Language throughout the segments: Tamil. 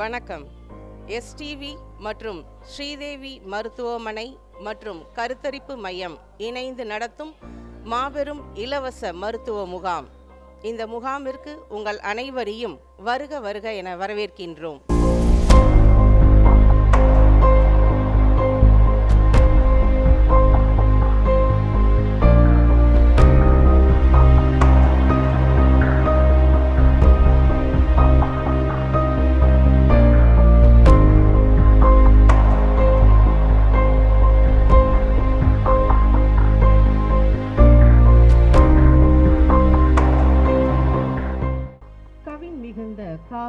வணக்கம். எஸ்டிவி மற்றும் ஸ்ரீதேவி மருத்துவமனை மற்றும் கருத்தரிப்பு மையம் இணைந்து நடத்தும் மாபெரும் இலவச மருத்துவ முகாம். இந்த முகாமிற்கு உங்கள் அனைவரையும் வருக வருக என வரவேற்கின்றோம்.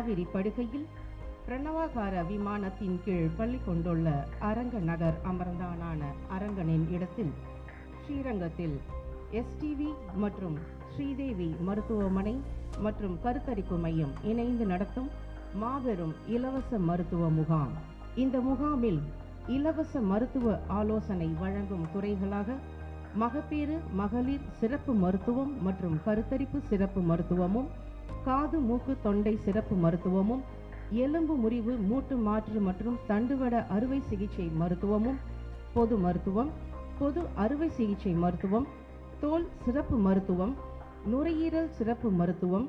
காவிரி படுகையில் பிரணவாகார விமானத்தின் கீழ் பள்ளி கொண்டுள்ள அரங்க நகர் அமர்ந்தானான அரங்கனின் இடத்தில் ஸ்ரீரங்கத்தில் எஸ்டிவி மற்றும் ஸ்ரீதேவி மருத்துவமனை மற்றும் கருத்தரிப்பு மையம் இணைந்து நடத்தும் மாபெரும் இலவச மருத்துவ முகாம். இந்த முகாமில் இலவச மருத்துவ ஆலோசனை வழங்கும் துறைகளாக மகப்பேறு மகளிர் சிறப்பு மருத்துவம் மற்றும் கருத்தரிப்பு சிறப்பு மருத்துவமும் காது மூக்கு தொண்டை சிறப்பு மருத்துவமும் எலும்பு முறிவு மூட்டு மாற்று மற்றும் தண்டுவட அறுவை சிகிச்சை மருத்துவமும் பொது மருத்துவம் பொது அறுவை சிகிச்சை மருத்துவம் தோல் சிறப்பு மருத்துவம் நுரையீரல் சிறப்பு மருத்துவம்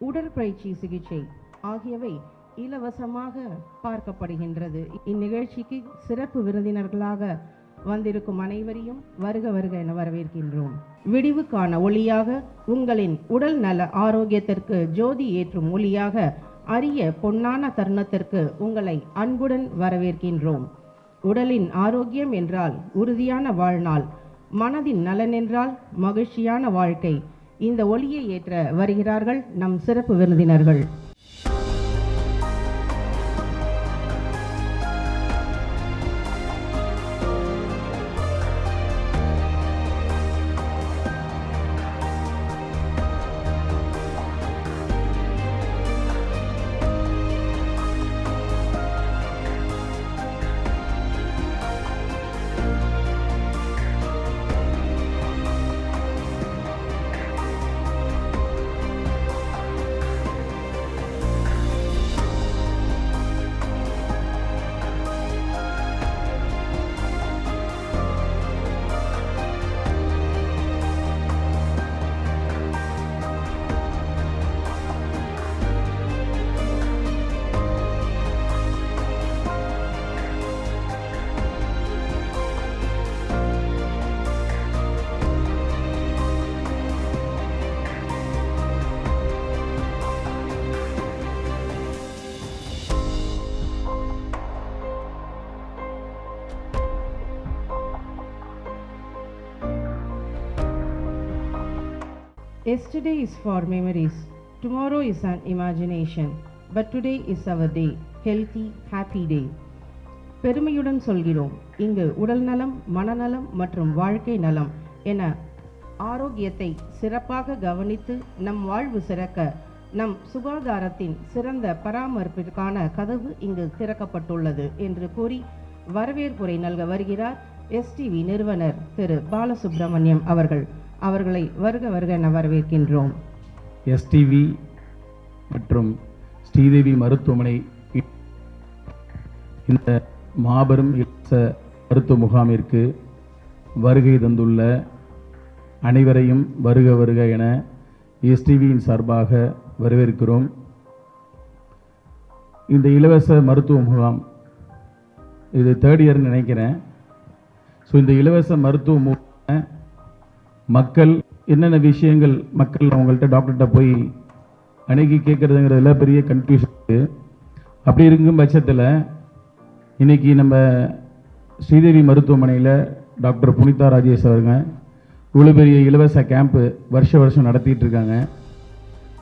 உடற்பயிற்சி சிகிச்சை ஆகியவை இலவசமாக பார்க்கப்படுகின்றது. இந்நிகழ்ச்சிக்கு சிறப்பு விருந்தினர்களாக வந்திருக்கும் அனைவரையும் வருக வருக என வரவேற்கின்றோம். விடிவுக்கான ஒளியாக உங்களின் உடல் நல ஆரோக்கியத்திற்கு ஜோதி ஏற்றும் ஒளியாக அரிய பொன்னான தருணத்திற்கு உங்களை அன்புடன் வரவேற்கின்றோம். உடலின் ஆரோக்கியம் என்றால் உறுதியான வாழ்நாள் மனதின் நலன் என்றால் மகிழ்ச்சியான வாழ்க்கை. இந்த ஒளியை ஏற்ற வருகிறார்கள் நம் சிறப்பு விருந்தினர்கள். Yesterday is for memories, tomorrow is an imagination, but today is our day, healthy, happy day. பெருமையுடன் சொல்கிறோம் இங்கு உடல் நலம் மனநலம் மற்றும் வாழ்க்கை நலம் என ஆரோக்கியத்தை சிறப்பாக கவனித்து நம் வாழ்வு சிறக்க நம் சுகாதாரத்தின் சிறந்த பராமரிப்பிற்கான கதவு இங்கு திறக்கப்பட்டுள்ளது என்று கூறி வரவேற்புரை நல்க வருகிறார் எஸ்டிவி நிறுவனர் திரு பாலசுப்ரமணியம் அவர்கள் அவர்களை வருக வருக என வரவேற்கின்றோம். எஸ்டிவி மற்றும் ஸ்ரீதேவி மருத்துவமனை இந்த மாபெரும் இலவச மருத்துவ முகாமிற்கு வருகை தந்துள்ள அனைவரையும் வருக வருக என எஸ்டிவியின் சார்பாக வரவேற்கிறோம். இந்த இலவச மருத்துவ முகாம் இது தேர்ட் இயர்னு நினைக்கிறேன். ஸோ இந்த இலவச மருத்துவ முகாம் மக்கள் என்னென்ன விஷயங்கள் மக்கள் அவங்கள்ட்ட டாக்டர்கிட்ட போய் அணுகி கேட்குறதுங்கிறதுல பெரிய கன்ஃபியூஷன் இருக்குது அப்படி இருக்கும் பட்சத்தில் இன்னைக்கு நம்ம ஸ்ரீதேவி மருத்துவமனையில் டாக்டர் புனிதா ராஜேஷ் அவருங்க. இவ்வளோ பெரிய இலவச கேம்ப்பு வருஷ வருஷம் நடத்திட்டு இருக்காங்க.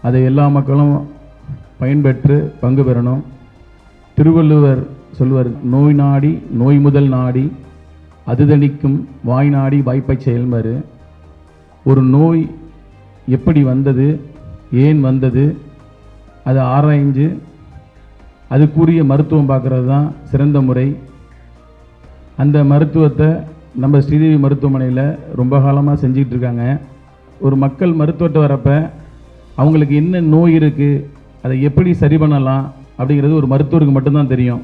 அதை எல்லா மக்களும் பயன்பெற்று பங்கு பெறணும். திருவள்ளுவர் சொல்லுவார் நோய் நாடி நோய் முதல் நாடி அது தணிக்கும் வாய் நாடி வாய்ப்பை செயல்மாறு ஒரு நோய் எப்படி வந்தது ஏன் வந்தது அதை ஆராய்ஞ்சு அதுக்குரிய மருத்துவம் பார்க்குறது தான் சிறந்த முறை. அந்த மருத்துவத்தை நம்ம ஸ்ரீதேவி மருத்துவமனையில் ரொம்ப காலமாக செஞ்சிட்டு இருக்காங்க. ஒரு மக்கள் மருத்துவத்தை வரப்ப அவங்களுக்கு என்ன நோய் இருக்குது அதை எப்படி சரி பண்ணலாம் அப்படிங்கிறது ஒரு மருத்துவருக்கு மட்டும்தான் தெரியும்.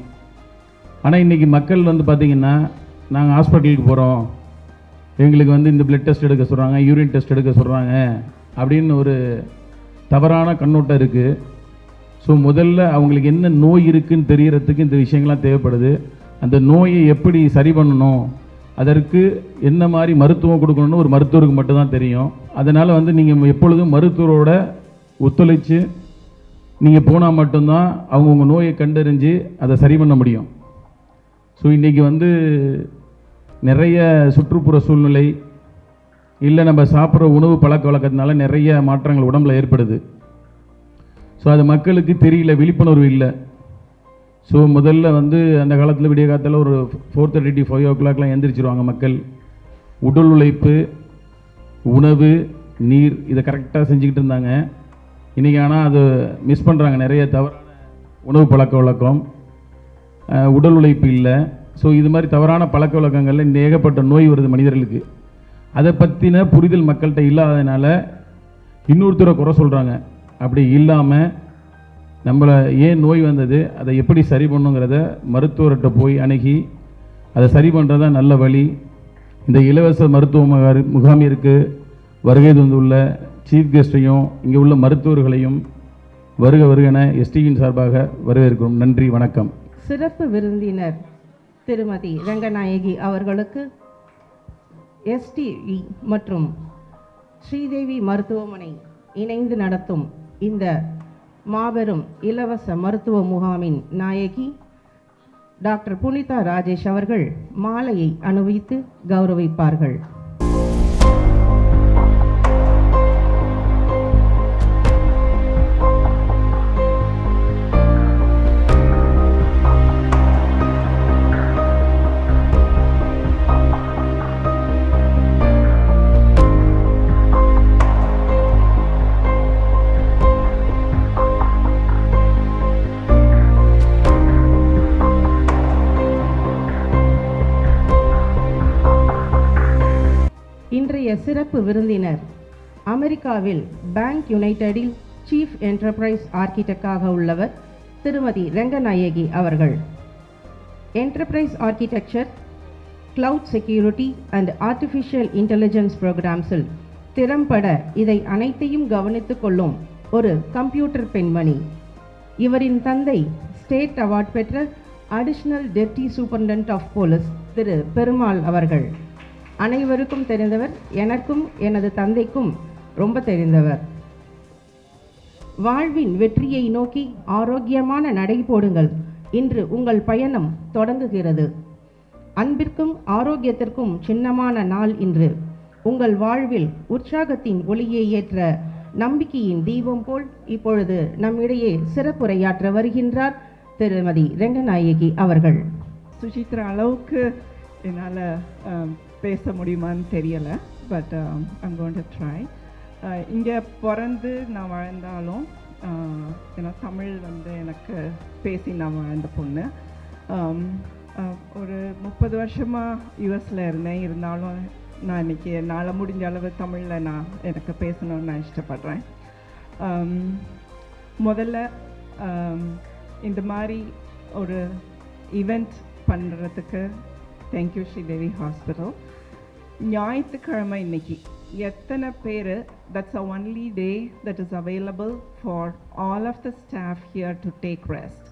ஆனால் இன்றைக்கி மக்கள் வந்து பார்த்திங்கன்னா நாங்கள் ஹாஸ்பிட்டலுக்கு போகிறோம் எங்களுக்கு வந்து இந்த பிளட் டெஸ்ட் எடுக்க சொல்கிறாங்க யூரின் டெஸ்ட் எடுக்க சொல்கிறாங்க அப்படின்னு ஒரு தவறான கண்ணோட்டம் இருக்குது ஸோ முதல்ல அவங்களுக்கு என்ன நோய் இருக்குன்னு தெரிகிறதுக்கு இந்த விஷயங்கள்லாம் தேவைப்படுது. அந்த நோயை எப்படி சரி பண்ணணும்? அதற்கு என்ன மாதிரி மருத்துவம் கொடுக்கணும்னு ஒரு மருத்துவருக்கு மட்டும்தான் தெரியும். அதனால் வந்து நீங்கள் எப்பொழுதும் மருத்துவரோட ஒத்துழைச்சு நீங்கள் போனால் மட்டும்தான் அவங்க உங்கள் நோயை கண்டறிஞ்சு அதை சரி பண்ண முடியும். ஸோ இன்றைக்கி வந்து நிறைய சுற்றுப்புற சூழ்நிலை இல்லை நம்ம சாப்பிட்ற உணவு பழக்க வழக்கத்தினால நிறைய மாற்றங்கள் உடம்புல ஏற்படுது. ஸோ அது மக்களுக்கு தெரியல விழிப்புணர்வு இல்லை. ஸோ முதல்ல வந்து அந்த காலத்தில் விடிய காலத்தில் ஒரு ஃபோர் தேர்ட்டி ஃபைவ் ஓ கிளாக்லாம் எந்திரிச்சிருவாங்க மக்கள். உடல் உழைப்பு உணவு நீர் இதை கரெக்டாக செஞ்சுக்கிட்டு இருந்தாங்க. இன்றைக்கி ஆனால் அது மிஸ் பண்ணுறாங்க நிறைய தவறான உணவு பழக்க வழக்கம். உடல் உழைப்பு இல்லை. ஸோ இது மாதிரி தவறான பழக்க வழக்கங்களில் இந்த ஏகப்பட்ட நோய் வருது மனிதர்களுக்கு. அதை பற்றின புரிதல் மக்கள்கிட்ட இல்லாததுனால இன்னொருத்தரை குறை சொல்கிறாங்க அப்படி இல்லாமல் நம்மளை ஏன் நோய் வந்தது அதை எப்படி சரி பண்ணுங்கிறத மருத்துவர்கிட்ட போய் அணுகி அதை சரி பண்ணுறது தான் நல்ல வழி. இந்த இலவச மருத்துவ முகாமிற்கு வருகை தந்துள்ள சீஃப் கெஸ்ட்டையும் இங்கே உள்ள மருத்துவர்களையும் வருக வருகன எஸ்டியின் சார்பாக வரவேற்கிறோம். நன்றி வணக்கம். சிறப்பு விருந்தினர் திருமதி ரங்கநாயகி அவர்களுக்கு எஸ்டிவி மற்றும் ஸ்ரீதேவி மருத்துவமனை இணைந்து நடத்தும் இந்த மாபெரும் இலவச மருத்துவ முகாமின் நாயகி டாக்டர் புனிதா ராஜேஷ் அவர்கள் மாலையை அணிவித்து கௌரவிப்பார்கள். இன்றைய சிறப்பு விருந்தினர் அமெரிக்காவில் பேங்க் யுனைடெடில் சீஃப் என்டர்பிரைஸ் ஆர்கிடெக்டாக உள்ளவர் திருமதி ரங்கநாயகி அவர்கள். Enterprise architecture cloud security and artificial intelligence ப்ரோக்ராம்ஸில் திறம்பட இதை அனைத்தையும் கவனித்துக் கொள்ளும் ஒரு கம்ப்யூட்டர் பெண்மணி. இவரின் தந்தை ஸ்டேட் அவார்ட் பெற்ற additional deputy superintendent of police திரு பெருமாள் அவர்கள். அனைவருக்கும் தெரிந்தவர் எனக்கும் எனது தந்தைக்கும் ரொம்ப தெரிந்தவர். வாழ்வின் வெற்றியை நோக்கி ஆரோக்கியமான நடை போடுங்கள். இன்று உங்கள் பயணம் தொடங்குகிறது. அன்பிற்கும் ஆரோக்கியத்திற்கும் சின்னமான நாள் இன்று. உங்கள் வாழ்வில் உற்சாகத்தின் ஒளியை ஏற்ற நம்பிக்கையின் தீபம் போல் இப்பொழுது நம்மிடையே சிறப்புரையாற்ற வருகின்றார் திருமதி ரெங்கநாயகி அவர்கள். சுசித்ரா அளவுக்கு என்னால் பேச முடியுமான்னு தெரியலை but um, I'm going to try இங்கே பிறந்து நான் வாழ்ந்தாலும் ஏன்னா தமிழ் வந்து எனக்கு பேசி நான் வாழ்ந்த பொண்ணு. Um, ஒரு முப்பது வருஷமாக யூஎஸில் இருந்தேன். இருந்தாலும் நான் இன்னைக்கு என்னால் முடிஞ்ச அளவு தமிழில் நான் எனக்கு பேசணும்னு நான் இஷ்டப்படுறேன். Um, முதல்ல இந்த மாதிரி ஒரு ஈவெண்ட் பண்ணுறதுக்கு தேங்க்யூ ஸ்ரீதேவி ஹாஸ்பிட்டல் ஞாயிற்றுக்கிழமை இன்னைக்கு எத்தனை பேர்? That's a only day that is available for all of the staff here to take rest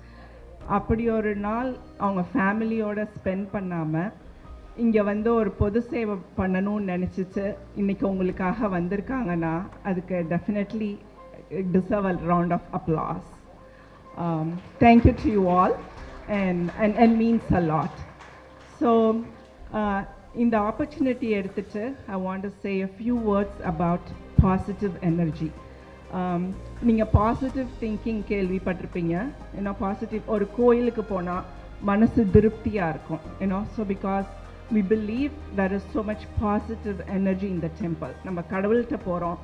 அப்படி ஒரு நாள் அவங்க ஃபேமிலியோட ஸ்பெண்ட் பண்ணாமல் இங்கே வந்து ஒரு பொது சேவை பண்ணணும்னு நினச்சிச்சு இன்னைக்கு உங்களுக்காக வந்திருக்காங்கன்னா அதுக்கு definitely deserve a round of applause thank you to you all and and and means a lot so இந்த ஆப்பர்ச்சுனிட்டி எடுத்துட்டு I want to say a few words about positive energy நீங்கள் பாசிட்டிவ் திங்கிங் கேள்விப்பட்டிருப்பீங்க. ஏன்னா பாசிட்டிவ் ஒரு கோயிலுக்கு போனால் மனசு திருப்தியாக இருக்கும். ஏன்னா so because we believe there is so much positive energy இந்த டெம்பிள் நம்ம கடவுள்கிட்ட போகிறோம்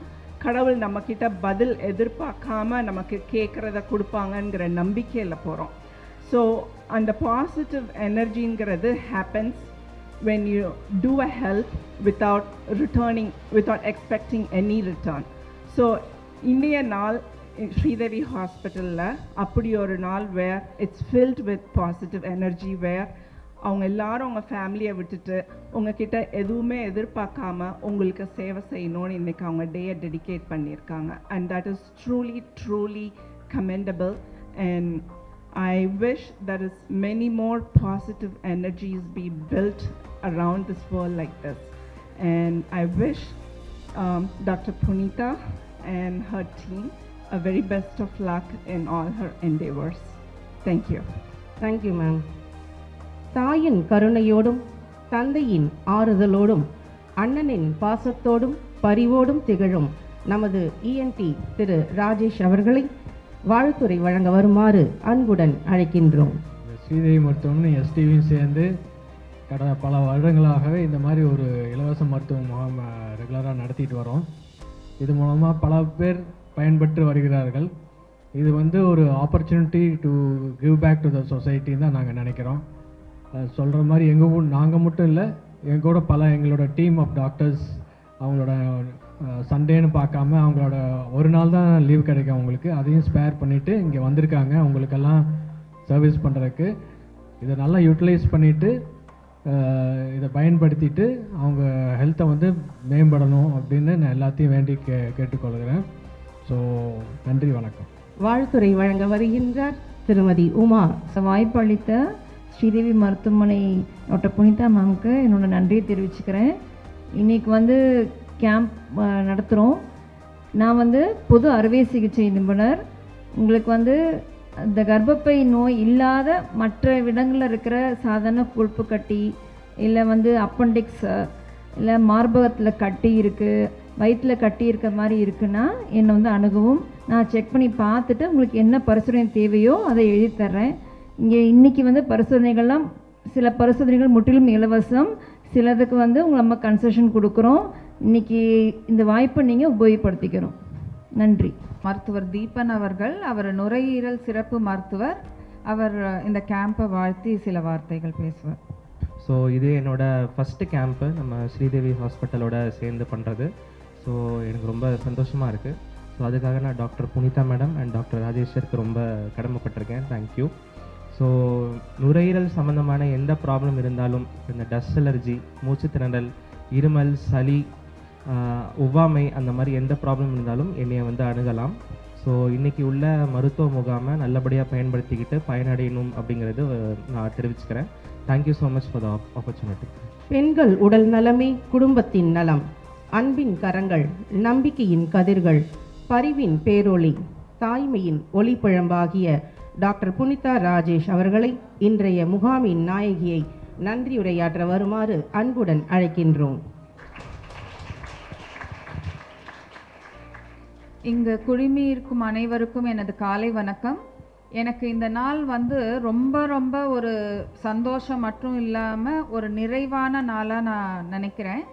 கடவுள் நம்மக்கிட்ட பதில் எதிர்பார்க்காம நமக்கு கேட்குறத கொடுப்பாங்கங்கிற நம்பிக்கையில் போகிறோம் ஸோ அந்த positive எனர்ஜிங்கிறது happens when you do a help without returning, without expecting any return. So இன்றைய நாள் ஸ்ரீதேவி ஹாஸ்பிட்டலில் அப்படி ஒரு நாள் where it's filled with positive energy where அவங்க எல்லாரும் உங்கள் ஃபேமிலியை விட்டுட்டு உங்ககிட்ட எதுவுமே எதிர்பார்க்காம உங்களுக்கு சேவை செய்யணும்னு இன்னைக்கு அவங்க டேயை டெடிகேட் பண்ணியிருக்காங்க and that is truly truly commendable and I wish there is many more positive energies be built around this world like this. And I wish um, Dr. Punita and her team a very best of luck in all her endeavors. Thank you. Thank you ma'am தாயின் கருணையோடும் தந்தையின் ஆறுதலோடும் அண்ணனின் பாசத்தோடும் பரிவோடும் திகழும் நமது இஎன்டி திரு ராஜேஷ் அவர்களை வாழ்த்துரை வழங்க வருமாறு அன்புடன் அழைக்கின்றோம் ஸ்ரீதேவி மருத்துவம்னு எஸ்டிவியும் சேர்ந்து கடந்த பல வருடங்களாகவே இந்த மாதிரி ஒரு இலவச மருத்துவ முகாம் ரெகுலராக நடத்திட்டு வரோம். இது மூலமாக பல பேர் பயன்பெற்று வருகிறார்கள். இது வந்து ஒரு opportunity to give back to the சொசைட்டின்னு தான் நாங்கள் நினைக்கிறோம். சொல்கிற மாதிரி எங்கள் நாங்கள் மட்டும் இல்லை எங்கள் கூட பல எங்களோட டீம் ஆஃப் டாக்டர்ஸ் அவங்களோட சண்டேன்னு பார்க்காம அவங்களோட ஒரு நாள் தான் லீவ் கிடைக்கும் அவங்களுக்கு. அதையும் ஸ்பேர் பண்ணிவிட்டு இங்கே வந்திருக்காங்க. அவங்களுக்கெல்லாம் சர்வீஸ் பண்ணுறதுக்கு இதை நல்லா யூட்டிலைஸ் பண்ணிவிட்டு இதை பயன்படுத்திட்டு அவங்க ஹெல்த்தை வந்து மேம்படணும் அப்படின்னு நான் எல்லாத்தையும் வேண்டி கே கேட்டுக்கொள்கிறேன். ஸோ நன்றி வணக்கம். வாழ்த்துறை வழங்க வருகின்றார் திருமதி உமா. ஸோ வாய்ப்பு அளித்த ஸ்ரீதேவி மருத்துவமனை டாக்டர் புனிதா மேம்க்கு என்னோட நன்றியை தெரிவிச்சுக்கிறேன். இன்னைக்கு வந்து கேம்ப் நடத்துகிறோம் நான் வந்து பொது அறுவை சிகிச்சை நிபுணர். உங்களுக்கு வந்து இந்த கர்ப்பப்பை நோய் இல்லாத மற்ற இடங்களில் இருக்கிற சாதாரண கொழுப்பு கட்டி இல்லை வந்து அப்பண்டிக்ஸ் இல்லை மார்பகத்தில் கட்டி இருக்குது வயிற்றில் கட்டி இருக்க மாதிரி இருக்குன்னா என்னை வந்து அணுகவும் நான் செக் பண்ணி பார்த்துட்டு உங்களுக்கு என்ன பரிசோதனை தேவையோ அதை எழுதி தர்றேன். இங்கே இன்றைக்கி வந்து பரிசோதனைகள்லாம் சில பரிசோதனைகள் முற்றிலும் இலவசம் சிலதுக்கு வந்து உங்களை நம்ம கன்செஷன் கொடுக்குறோம். இன்றைக்கி இந்த வாய்ப்பை நீங்கள் உபயோகப்படுத்திக்கிறோம். நன்றி. மருத்துவர் தீபன் அவர்கள் அவர் நுரையீரல் சிறப்பு மருத்துவர். அவர் இந்த கேம்பை வாழ்த்தி சில வார்த்தைகள் பேசுவார். ஸோ இது என்னோட ஃபஸ்ட்டு கேம்ப்பு நம்ம ஸ்ரீதேவி ஹாஸ்பிட்டலோட சேர்ந்து பண்ணுறது ஸோ எனக்கு ரொம்ப சந்தோஷமாக இருக்குது ஸோ அதுக்காக நான் doctor Punitha madam and doctor ராஜேஸ்வருக்கு ரொம்ப கடமைப்பட்டிருக்கேன். தேங்க்யூ ஸோ நுரையீரல் சம்மந்தமான எந்த ப்ராப்ளம் இருந்தாலும் இந்த டஸ்ட் அலர்ஜி மூச்சு திணறல் இருமல் சளி ஒவ்வாமை அந்த மாதிரி எந்த ப்ராப்ளம் இருந்தாலும் என்னை வந்து அணுகலாம். ஸோ இன்றைக்கி உள்ள மருத்துவ முகாமை நல்லபடியாக பயன்படுத்திக்கிட்டு பயனடையணும் அப்படிங்கிறது நான் தெரிவிச்சுக்கிறேன். Thank you so much for the opportunity பெண்கள் உடல் நலமே குடும்பத்தின் நலம். அன்பின் கரங்கள் நம்பிக்கையின் கதிர்கள் பரிவின் பேரொளி தாய்மையின் ஒளிப்பழம்பாகிய டாக்டர் புனிதா ராஜேஷ் அவர்களை இன்றைய முகாமின் நாயகியை நன்றியுரையாற்ற வருமாறு அன்புடன் அழைக்கின்றோம். இங்கு குழுமி இருக்கும் அனைவருக்கும் எனது காலை வணக்கம். எனக்கு இந்த நாள் வந்து ரொம்ப ரொம்ப ஒரு சந்தோஷம் மட்டும் இல்லாமல் ஒரு நிறைவான நாளாக நான் நினைக்கிறேன்.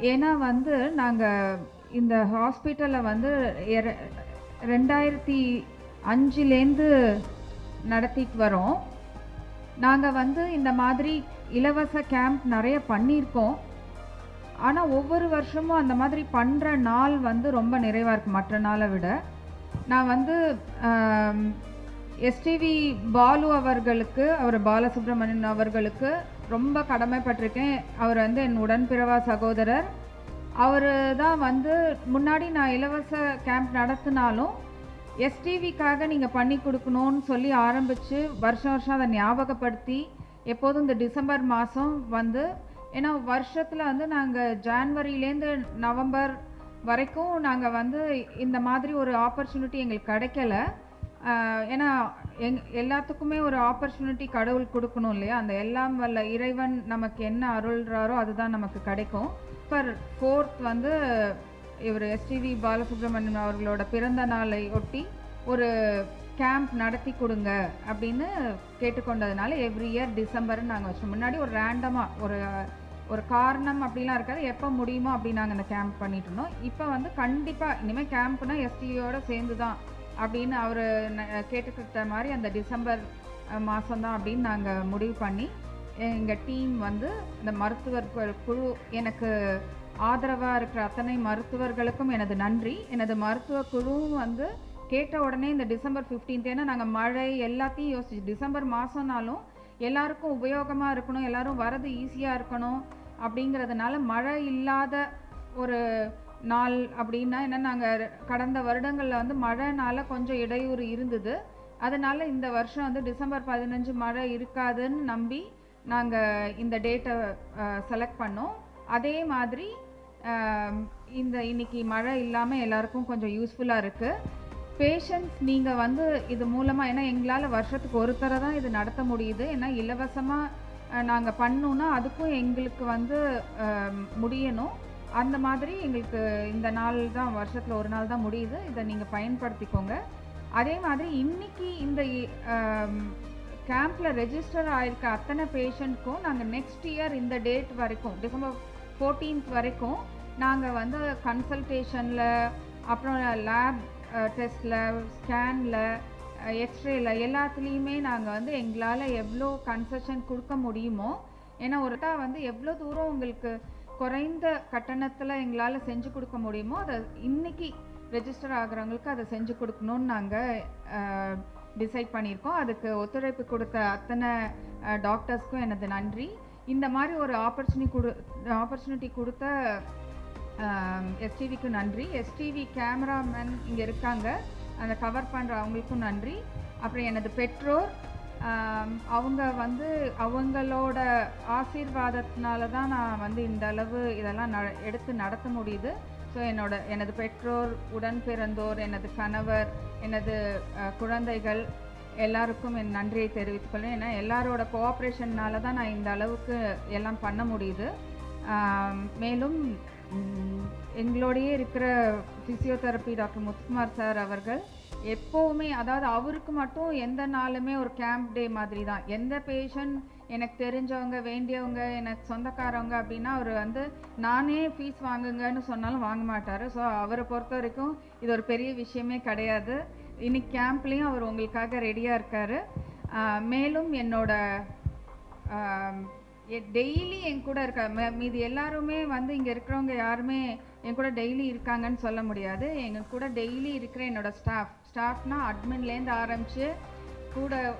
ஏன்னா வந்து நாங்கள் இந்த ஹாஸ்பிட்டலை வந்து எர- ரெண்டாயிரத்தி அஞ்சுலேருந்து நடத்திட்டு வரோம். நாங்கள் வந்து இந்த மாதிரி இலவச கேம்ப் நிறைய பண்ணியிருக்கோம். ஆனால் ஒவ்வொரு வருஷமும் அந்த மாதிரி பண்ணுற நாள் வந்து ரொம்ப நிறைவாக இருக்கும் மற்ற நாளை விட நான் வந்து எஸ்டிவி பாலு அவர்களுக்கு அவர் பாலசுப்ரமணியன் அவர்களுக்கு ரொம்ப கடமைப்பட்டிருக்கேன். அவர் வந்து என் உடன்பிறவா சகோதரர். அவர் தான் வந்து முன்னாடி நான் இலவச கேம்ப் நடத்தினாலும் எஸ்டிவிக்காக நீங்கள் பண்ணி கொடுக்கணும்னு சொல்லி ஆரம்பித்து வருஷம் வருஷம் அதை ஞாபகப்படுத்தி எப்போதும் இந்த டிசம்பர் மாதம் வந்து ஏன்னா வருஷத்தில் வந்து நாங்கள் ஜான்வரியிலேருந்து நவம்பர் வரைக்கும் நாங்கள் வந்து இந்த மாதிரி ஒரு ஆப்பர்ச்சுனிட்டி எங்களுக்கு கிடைக்கல. ஏன்னா எங் எல்லாத்துக்குமே ஒரு ஆப்பர்ச்சுனிட்டி கடவுள் கொடுக்கணும் இல்லையா? அந்த எல்லாம் வல்ல இறைவன் நமக்கு என்ன அருள்றாரோ அதுதான் நமக்கு கிடைக்கும். பர் ஃபோர்த் வந்து இவர் எஸ்டிவி பாலசுப்ரமணியன் அவர்களோட பிறந்த நாளை ஒட்டி ஒரு கேம்ப் நடத்தி கொடுங்க அப்படின்னு கேட்டுக்கொண்டதுனால எவ்ரி இயர் டிசம்பர்னு நாங்கள் வச்சோம். முன்னாடி ஒரு ரேண்டமாக ஒரு ஒரு காரணம் அப்படிலாம் இருக்காது. எப்போ முடியுமோ அப்படி நாங்கள் அந்த கேம்ப் பண்ணிட்டு இருந்தோம். இப்போ வந்து கண்டிப்பாக இனிமேல் கேம்ப்னா எஸ்டியோட சேர்ந்து தான் அப்படின்னு அவர் கேட்டுக்கிட்ட மாதிரி அந்த டிசம்பர் மாதம் தான் அப்படின்னு நாங்கள் முடிவு பண்ணி எங்கள் டீம் வந்து இந்த மருத்துவர் குழு எனக்கு ஆதரவாக இருக்கிற அத்தனை மருத்துவர்களுக்கும் எனது நன்றி. எனது மருத்துவ குழுவும் வந்து கேட்ட உடனே இந்த டிசம்பர் 15th ஏன்னா நாங்கள் மழை எல்லாத்தையும் யோசிச்சு டிசம்பர் மாதம்னாலும் எல்லாருக்கும் உபயோகமாக இருக்கணும் எல்லோரும் வரது ஈஸியாக இருக்கணும் அப்படிங்கிறதுனால மழை இல்லாத ஒரு நாள் அப்படின்னா என்ன நாங்கள் கடந்த வருடங்களில் வந்து மழைனால கொஞ்சம் இடையூறு இருந்தது. அதனால் இந்த வருஷம் வந்து டிசம்பர் பதினஞ்சு மழை இருக்காதுன்னு நம்பி நாங்கள் இந்த டேட்டை செலக்ட் பண்ணோம். அதே மாதிரி இந்த இன்னைக்கு மழை இல்லாமல் எல்லாருக்கும் கொஞ்சம் யூஸ்ஃபுல்லாக இருக்குது பேஷண்ட்ஸ் நீங்கள் வந்து இது மூலமாக ஏன்னா எங்களால் வருஷத்துக்கு ஒரு தான் இது நடத்த முடியுது. ஏன்னா இலவசமாக நாங்கள் பண்ணோன்னா அதுக்கும் எங்களுக்கு வந்து முடியணும். அந்த மாதிரி எங்களுக்கு இந்த நாள் தான் வருஷத்தில் ஒரு நாள் தான் முடியுது. இதை நீங்கள் பயன்படுத்திக்கோங்க. அதே மாதிரி இன்னைக்கு இந்த கேம்பில் ரெஜிஸ்டர் ஆகிருக்க அத்தனை பேஷண்ட்க்கும் நாங்கள் நெக்ஸ்ட் இயர் இந்த டேட் வரைக்கும் டிசம்பர் ஃபோர்டீன்த் வரைக்கும் நாங்கள் வந்து கன்சல்டேஷனில் அப்புறம் லேப் டெஸ்ட்டில் ஸ்கேனில் எக்ஸ்ரேல எல்லாத்துலேயுமே நாங்கள் வந்து எங்களால் எவ்வளோ கன்செஷன் கொடுக்க முடியுமோ ஏன்னா ஒருட்டா வந்து எவ்வளோ தூரம் உங்களுக்கு குறைந்த கட்டணத்தில் எங்களால் செஞ்சு கொடுக்க முடியுமோ அதை இன்றைக்கி ரெஜிஸ்டர் ஆகிறவங்களுக்கு அதை செஞ்சு கொடுக்கணும்னு நாங்கள் டிசைட் பண்ணியிருக்கோம். அதுக்கு ஒத்துழைப்பு கொடுத்த அத்தனை டாக்டர்ஸ்க்கும் எனது நன்றி. இந்த மாதிரி ஒரு ஆப்பர்ச்சுனி கொடு ஆப்பர்ச்சுனிட்டி கொடுத்த எஸ்டிவிக்கு நன்றி. எஸ்டிவி கேமராமேன் இங்கே இருக்காங்க. அந்த கவர் பண்ணுற அவங்களுக்கும் நன்றி. அப்புறம் எனது பெற்றோர் அவங்க வந்து அவங்களோட ஆசீர்வாதத்தினால தான் நான் வந்து இந்த அளவு இதெல்லாம் ந எடுத்து நடத்த முடியுது. ஸோ என்னோட எனது பெற்றோர் உடன் பிறந்தோர் எனது கணவர் எனது குழந்தைகள் எல்லாருக்கும் என் நன்றியை தெரிவித்துக்கொள்ளேன் ஏன்னா எல்லாரோட கோஆப்ரேஷன்னால தான் நான் இந்த அளவுக்கு எல்லாம் பண்ண முடியுது. மேலும் எங்களோடையே இருக்கிற ஃபிசியோதெரப்பி டாக்டர் முத்துக்குமார் சார் அவர்கள் எப்போவுமே அதாவது அவருக்கு மட்டும் எந்த நாளுமே ஒரு கேம்ப் டே மாதிரி தான். எந்த பேஷண்ட் எனக்கு தெரிஞ்சவங்க வேண்டியவங்க எனக்கு சொந்தக்காரவங்க அப்படின்னா அவர் வந்து நானே ஃபீஸ் வாங்குங்கன்னு சொன்னாலும் வாங்க மாட்டார். ஸோ அவரை பொறுத்த வரைக்கும் இது ஒரு பெரிய விஷயமே கிடையாது. இன்னைக்கு கேம்ப்லேயும் அவர் உங்களுக்காக ரெடியாக இருக்கார். மேலும் என்னோட டெய்லி என் கூட இருக்க மீது மீதி எல்லாருமே வந்து இங்கே இருக்கிறவங்க யாருமே என் கூட டெய்லி இருக்காங்கன்னு சொல்ல முடியாது. எங்கள் கூட டெய்லி இருக்கிற என்னோட ஸ்டாஃப் ஸ்டாஃப்னா அட்மின்லேருந்து ஆரம்பித்து கூட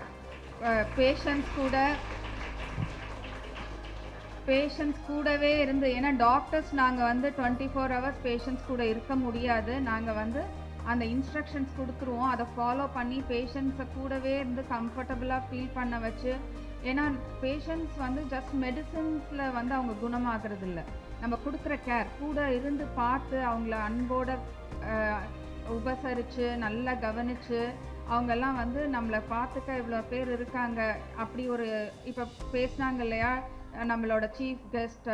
பேஷண்ட்ஸ் கூட பேஷண்ட்ஸ் கூடவே இருந்து ஏன்னா டாக்டர்ஸ் நாங்கள் வந்து டுவெண்ட்டி ஃபோர் ஹவர்ஸ் பேஷண்ட்ஸ் கூட இருக்க முடியாது. நாங்கள் வந்து அந்த இன்ஸ்ட்ரக்ஷன்ஸ் கொடுத்துருவோம். அதை ஃபாலோ பண்ணி பேஷண்ட்ஸை கூடவே இருந்து கம்ஃபர்டபுளாக ஃபீல் பண்ண வச்சு ஏன்னா பேஷண்ட்ஸ் வந்து ஜஸ்ட் மெடிசின்ஸில் வந்து அவங்க குணமாகிறது இல்லை நம்ம கொடுக்குற கேர் கூட இருந்து பார்த்து அவங்கள அன்போட உபசரித்து நல்லா கவனித்து அவங்கெல்லாம் வந்து நம்மளை பார்த்துக்க இவ்வளோ பேர் இருக்காங்க. அப்படி ஒரு இப்போ பேசினாங்க இல்லையா? நம்மளோட சீஃப் கெஸ்ட்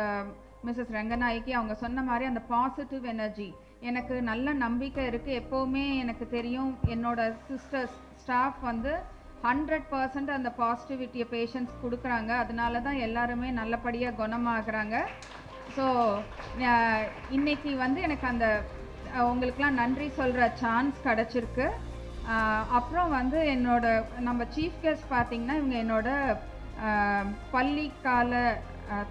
மிஸ்ஸஸ் ரங்கநாயகி அவங்க சொன்ன மாதிரி அந்த பாசிட்டிவ் எனர்ஜி எனக்கு நல்ல நம்பிக்கை இருக்குது எப்போவுமே எனக்கு தெரியும். என்னோட சிஸ்டர்ஸ் ஸ்டாஃப் வந்து ஹண்ட்ரட் பர்சன்ட் அந்த பாசிட்டிவிட்டியை பேஷண்ட்ஸ் கொடுக்குறாங்க. அதனால தான் எல்லாருமே நல்லபடியாக குணமாகறாங்க. ஸோ இன்னைக்கு வந்து எனக்கு அந்த உங்களுக்கெலாம் நன்றி சொல்கிற சான்ஸ் கிடச்சிருக்கு. அப்புறம் வந்து என்னோட நம்ம சீஃப் கெஸ்ட் பார்த்திங்கன்னா இவங்க என்னோட பள்ளிக்கால பள்ளி கால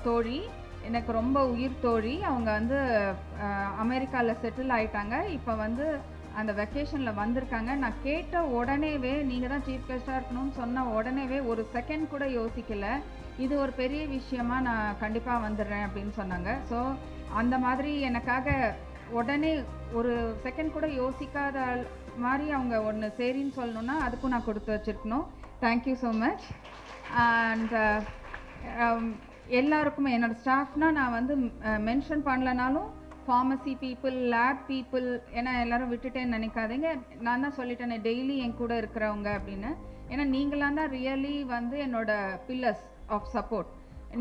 தோழி. எனக்கு ரொம்ப உயிர் தோழி. அவங்க வந்து அமெரிக்காவில் செட்டில் ஆயிட்டாங்க. இப்போ வந்து அந்த வெக்கேஷனில் வந்திருக்காங்க. நான் கேட்ட உடனேவே நீங்கள் தான் சீஃப் கெஸ்ட்டாக இருக்கணும்னு சொன்ன உடனேவே ஒரு செகண்ட் கூட யோசிக்கல. இது ஒரு பெரிய விஷயமா நான் கண்டிப்பாக வந்துடுறேன் அப்படின்னு சொன்னாங்க. ஸோ அந்த மாதிரி எனக்காக உடனே ஒரு செகண்ட் கூட யோசிக்காத மாதிரி அவங்க ஒன்று சரின்னு சொல்லணுன்னா அதுக்கும் நான் கொடுத்து வச்சுருக்கணும். தேங்க்யூ ஸோ மச் அண்ட் எல்லாருக்குமே என்னோட ஸ்டாஃப்னால் நான் வந்து மென்ஷன் பண்ணலனாலும் ஃபார்மசி பீப்புள் லேப் பீப்புள் ஏன்னா எல்லாரும் விட்டுட்டேன்னு நினைக்காதீங்க. நான் தான் சொல்லிட்டேனே டெய்லி என் கூட இருக்கிறவங்க அப்படின்னு. ஏன்னா நீங்களாம் தான் ரியலி வந்து என்னோட பில்லர்ஸ் ஆஃப் சப்போர்ட்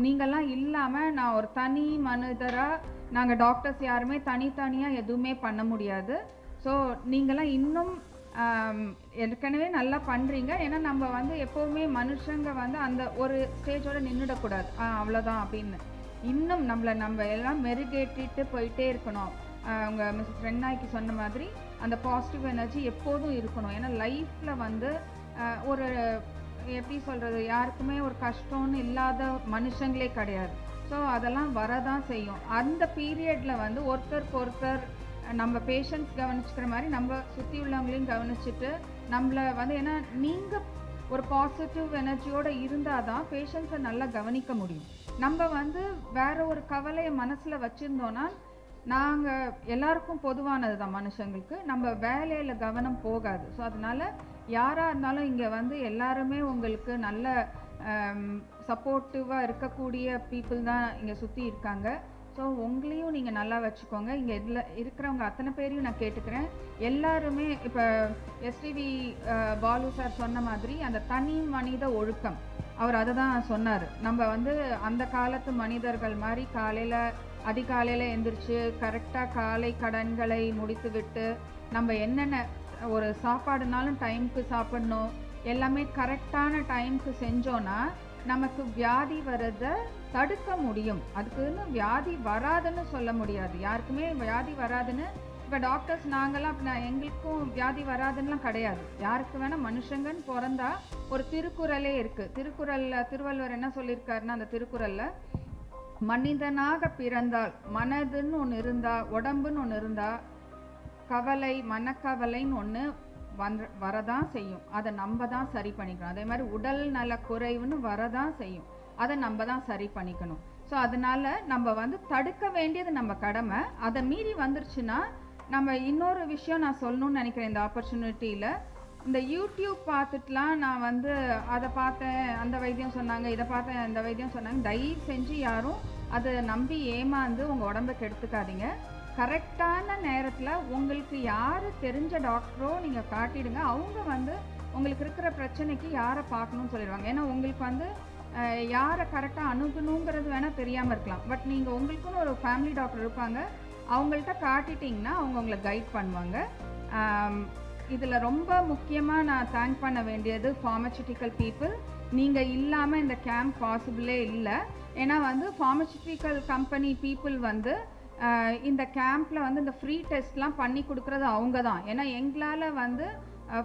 நீங்கள்லாம் இல்லாமல் நான் ஒரு தனி மனிதராக நாங்கள் டாக்டர்ஸ் யாருமே தனித்தனியாக எதுவுமே பண்ண முடியாது. ஸோ நீங்களாம் இன்னும் ஏற்கனவே நல்லா பண்ணுறீங்க ஏன்னா நம்ம வந்து எப்போவுமே மனுஷங்க வந்து அந்த ஒரு ஸ்டேஜோடு நின்றுடக்கூடாது ஆ அவ்வளோதான் அப்படின்னு. இன்னும் நம்மளை நம்ம எல்லாம் மெருகேற்றிட்டு போயிட்டே இருக்கணும். ஆஹ் அவங்க மிஸ்ஸஸ் ரென்னாய்க்கு சொன்ன மாதிரி அந்த பாசிட்டிவ் எனர்ஜி எப்போதும் இருக்கணும். ஏன்னா லைஃப்பில் வந்து ஒரு எப்படி சொல்கிறது யாருக்குமே ஒரு கஷ்டம்னு இல்லாத மனுஷங்களே கிடையாது. ஸோ அதெல்லாம் வரதான் செய்யும். அந்த பீரியடில் வந்து ஒருத்தருக்கு ஒருத்தர் நம்ம பேஷண்ட்ஸ் கவனிச்சுக்கிற மாதிரி நம்ம சுற்றி உள்ளவங்களையும் கவனிச்சுட்டு நம்மளை வந்து ஏன்னா நீங்கள் ஒரு பாசிட்டிவ் எனர்ஜியோடு இருந்தால் தான் பேஷண்ட்ஸை நல்லா கவனிக்க முடியும். நம்ம வந்து வேற ஒரு கவலையை மனசில் வச்சுருந்தோன்னா நாங்கள் எல்லாருக்கும் பொதுவானது தான் மனுஷங்களுக்கு. நம்ம வேலையில் கவனம் போகாது. ஸோ அதனால் யாராக இருந்தாலும் இங்கே வந்து எல்லாருமே உங்களுக்கு நல்ல சப்போர்ட்டிவாக இருக்கக்கூடிய பீப்புள் தான் இங்கே சுற்றி இருக்காங்க. ஸோ உங்களையும் நீங்கள் நல்லா வச்சுக்கோங்க. இங்கே இதில் இருக்கிறவங்க அத்தனை பேரையும் நான் கேட்டுக்கிறேன். எல்லாருமே இப்போ எஸ்டிவி பாலு சார் சொன்ன மாதிரி அந்த தனி மனித ஒழுக்கம். அவர் அதை தான் சொன்னார். நம்ம வந்து அந்த காலத்து மனிதர்கள் மாதிரி காலையில் அதிகாலையில் எந்திரிச்சு கரெக்டாக காலை கடன்களை முடித்து விட்டு நம்ம என்னென்ன ஒரு சாப்பாடுனாலும் டைம்க்கு சாப்பிடணும் எல்லாமே கரெக்டான டைம்க்கு செஞ்சோன்னா நமக்கு வியாதி வர்றதை தடுக்க முடியும். அதுக்குன்னு வியாதி வராதுன்னு சொல்ல முடியாது. யாருக்குமே வியாதி வராதுன்னு இப்போ டாக்டர்ஸ் நாங்களாம் அப்படி நான் எங்களுக்கும் வியாதி வராதுன்னெலாம் கிடையாது. யாருக்கு வேணால் மனுஷங்கன்னு பிறந்தா ஒரு திருக்குறளே இருக்குது திருக்குறளில் திருவள்ளுவர் என்ன சொல்லியிருக்காருன்னா அந்த திருக்குறளில் மனிதனாக பிறந்தால் மனதுன்னு ஒன்று இருந்தா உடம்புன்னு ஒன்று இருந்தா கவலை மனக்கவலைன்னு ஒன்று வந்து வரதான் செய்யும். அதை நம்ம தான் சரி பண்ணிக்கணும். அதே மாதிரி உடல் நல குறைவுன்னு வரதான் செய்யும். அதை நம்ம தான் சரி பண்ணிக்கணும். ஸோ அதனால் நம்ம வந்து தடுக்க வேண்டியது நம்ம கடமை. அதை மீறி வந்துருச்சுன்னா நம்ம இன்னொரு விஷயம் நான் சொல்லணும்னு நினைக்கிறேன் இந்த ஆப்பர்ச்சுனிட்டியில் இந்த யூடியூப் பார்த்துட்டுலாம் நான் வந்து அதை பார்த்தேன் அந்த வைத்தியம் சொன்னாங்க இதை பார்த்தேன் இந்த வைத்தியம் சொன்னாங்க. தயவு செஞ்சு யாரும் அதை நம்பி ஏமாந்து உங்கள் உடம்பை கெடுத்துக்காதீங்க. கரெக்டான நேரத்தில் உங்களுக்கு யார் தெரிஞ்ச டாக்டரோ நீங்கள் காட்டிடுங்க. அவங்க வந்து உங்களுக்கு இருக்கிற பிரச்சனைக்கு யாரை பார்க்கணும்னு சொல்லிடுவாங்க. ஏன்னா உங்களுக்கு வந்து யாரை கரெக்டாக அணுகணுங்கிறது வேணால் தெரியாமல் இருக்கலாம். பட் நீங்கள் உங்களுக்குன்னு ஒரு ஃபேமிலி டாக்டர் இருப்பாங்க. அவங்கள்ட்ட காட்டிட்டிங்கன்னா அவங்க உங்களை கைட் பண்ணுவாங்க. இதில் ரொம்ப முக்கியமாக நான் தேங்க் பண்ண வேண்டியது ஃபார்மசூட்டிக்கல் பீப்புள் நீங்கள் இல்லாமல் இந்த கேம்ப் பாசிபிளே இல்லை. ஏன்னா வந்து ஃபார்மசூட்டிக்கல் கம்பெனி பீப்புள் வந்து இந்த கேம்பில் வந்து இந்த ஃப்ரீ டெஸ்ட்லாம் பண்ணி கொடுக்குறது அவங்க தான் ஏன்னா எங்களால் வந்து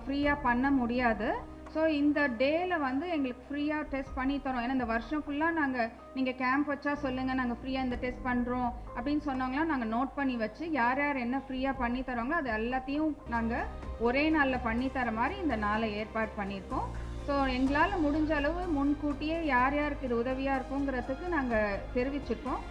ஃப்ரீயாக பண்ண முடியாது. ஸோ இந்த டேயில் வந்து எங்களுக்கு ஃப்ரீயாக டெஸ்ட் பண்ணி தரோம். ஏன்னா இந்த வருஷம் ஃபுல்லாக நாங்கள் நீங்கள் கேம்ப் வச்சா சொல்லுங்கள் நாங்கள் ஃப்ரீயாக இந்த டெஸ்ட் பண்ணுறோம் அப்படின்னு சொன்னவங்களாம் நாங்கள் நோட் பண்ணி வச்சு யார் யார் என்ன ஃப்ரீயாக பண்ணி தரோங்களோ அது எல்லாத்தையும் நாங்கள் ஒரே நாளில் பண்ணி தர மாதிரி இந்த நாளை ஏற்பாடு பண்ணியிருக்கோம். ஸோ எங்களால் முடிஞ்ச அளவு முன்கூட்டியே யார் யாருக்கு இது உதவியாக இருக்குங்கிறதுக்கு நாங்கள் தெரிவிச்சிருக்கோம்.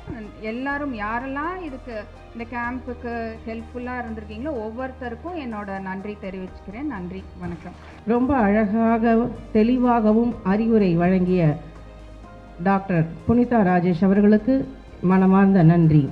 எல்லாரும் யாரெல்லாம் இதுக்கு இந்த கேம்புக்கு ஹெல்ப்ஃபுல்லாக இருந்திருக்கீங்களோ ஒவ்வொருத்தருக்கும் என்னோட நன்றி தெரிவிச்சுக்கிறேன். நன்றி வணக்கம். ரொம்ப அழகாக தெளிவாகவும் அறிவுரை வழங்கிய டாக்டர் புனிதா ராஜேஷ் அவர்களுக்கு மனமார்ந்த நன்றி.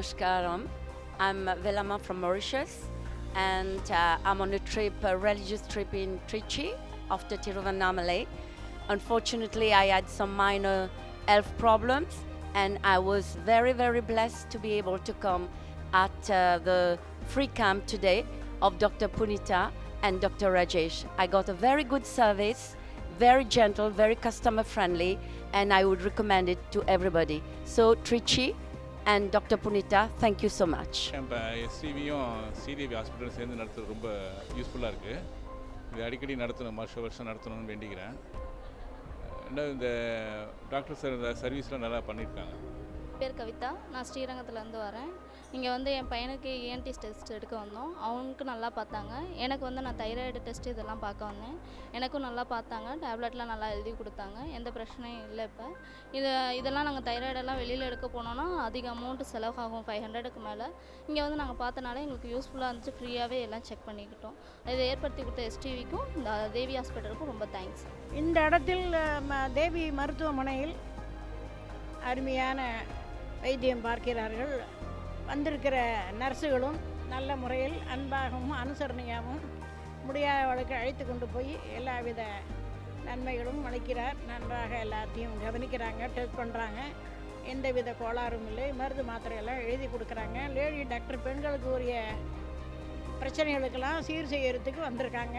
Namaskaram. I'm Velama from Mauritius and uh, I'm on a trip, a religious trip in Trichy after Tiruvannamalai. Unfortunately, I had some minor health problems, and I was very, very blessed to be able to come at uh, the free camp today of Dr. Punita and Dr. Rajesh. I got a very good service, very gentle, very customer friendly, and I would recommend it to everybody. So, Trichy and Dr. Punita, thank you so much. இப்போ எஸ்டிவியும் சிடிவி ஹாஸ்பிட்டலும் சேர்ந்து நடத்துறது ரொம்ப யூஸ்ஃபுல்லாக இருக்குது இது அடிக்கடி நடத்தணும் வருஷம் வருஷம் நடத்தணும்னு வேண்டிக்கிறேன். ரெண்டாவது இந்த டாக்டர் சார் இந்த சர்வீஸ்லாம் நல்லா பண்ணியிருக்காங்க. பேர் கவிதா. நான் ஸ்ரீரங்கத்துலேருந்து வரேன். இங்கே வந்து என் பையனுக்கு இஎன்டி டெஸ்ட் எடுக்க வந்தோம். அவனுக்கு நல்லா பார்த்தாங்க. எனக்கு வந்து நான் தைராய்டு டெஸ்ட் இதெல்லாம் பார்க்க வந்தேன். எனக்கும் நல்லா பார்த்தாங்க. டேப்லெட்லாம் நல்லா எழுதி கொடுத்தாங்க. எந்த பிரச்சனையும் இல்லை இப்போ. இது இதெல்லாம் நாங்கள் தைராய்டெல்லாம் வெளியில் எடுக்க போனோன்னா அதிக அமௌண்ட் செலவாகும். ஃபைவ் ஹண்ட்ரடுக்கு மேலே. இங்கே வந்து நாங்கள் பார்த்தனால எங்களுக்கு யூஸ்ஃபுல்லாக இருந்துச்சு. ஃப்ரீயாகவே எல்லாம் செக் பண்ணிக்கிட்டோம். இதை ஏற்படுத்தி கொடுத்த எஸ்டிவிக்கும் இந்த தேவி ஹாஸ்பிட்டலுக்கும் ரொம்ப தேங்க்ஸ் இந்த இடத்தில் ம- தேவி மருத்துவமனையில் அருமையான வைத்தியம் பார்க்கிறார்கள். வந்திருக்கிற நர்ஸுகளும் நல்ல முறையில் அன்பாகவும் அனுசரணையாகவும் முடியாதவளுக்கு அழைத்து கொண்டு போய் எல்லாவித நன்மைகளும் அளிக்கிறார். நன்றாக எல்லாத்தையும் கவனிக்கிறாங்க டெஸ்ட் பண்ணுறாங்க எந்தவித கோளாறும் இல்லை. மருந்து மாத்திரையெல்லாம் எழுதி கொடுக்குறாங்க. லேடி டாக்டர் பெண்களுக்கு உரிய பிரச்சனைகளுக்கெல்லாம் சீர் செய்யறதுக்கு வந்திருக்காங்க.